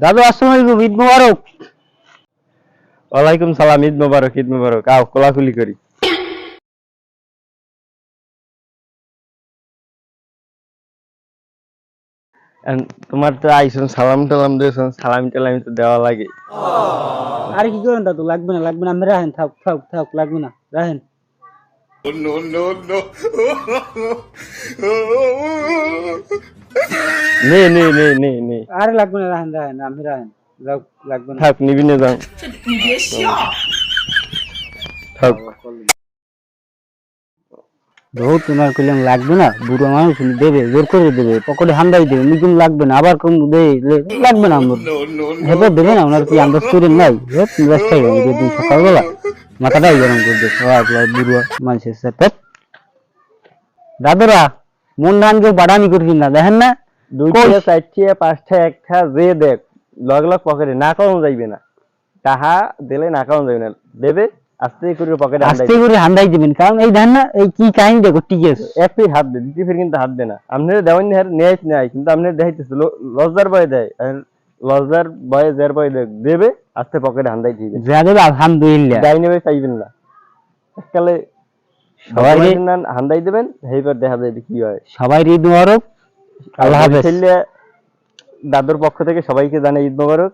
দাদু আসসালামু আলাইকুম ঈদ মোবারক ওয়ালাইকুম সালাম ঈদ মোবারক ঈদ মোবারক আও কোলাকুলি করি তোমার তো আইসন সালাম টালাম দিয়েছেন সালাম টালাম তো দেওয়া লাগে আর কি করেন দাদু লাগবে না লাগবে না আমি রাখেন থাক থাক থাক লাগবে না রাখেন নে নে নে নে নে। আরে লাগবে না রাখেন রাখেন আমি লাগ- লাগবে না। থাক নিবি না যাও। থাক। বহু তোমার কইলাম লাগবে না বুড়ো মানুষ দেবে জোর করে দেবে পকেটে হান্দাই দেবে নিকুম লাগবে না আবার কম দে লে- লাগবে না আমার হেবে দেবে না ওনার কি আন্দাজ করে নাই? খাই সকালবেলা। মাথাটাই গরম করে বুড়ো মানুষের সাথে। দাদুরা মন ধান কেউ বাড়ানি করবি না দেখেন না? দুইটা চারটে পাঁচটা একটা যে দেখ লগ লগ পকেটে না কারণ যাইবে না। তাহা দিলে না যাইবে না। দেবে আস্তে করে পকেটে আস্তে করে হান্দাই দিবেন। কারণ এই দেখেন না এই কি কাহিনী দেখো ঠিক আছে। হাত দে দ্বিতীয় ফির কিন্তু হাত দে না। আপনার দেওয়ান নেয় নেয় কিন্তু আপনার দেখাইতেছে লজ্জার ভয় দেয়। লজ্জার ভয়ে জের ভয় দেয় দেবে আস্তে পকেটে হান্দাই দিবে। যা দেবে আলহামদুলিল্লাহ। যাই নেবে চাইবেন না। এককালে সবাই হান্দাই দেবেন সেইবার দেখা যাবে কি হয়। সবাই ঈদ মোবারক আল্লাহ হাফেজ। দাদুর পক্ষ থেকে সবাইকে জানাই ঈদ মোবারক।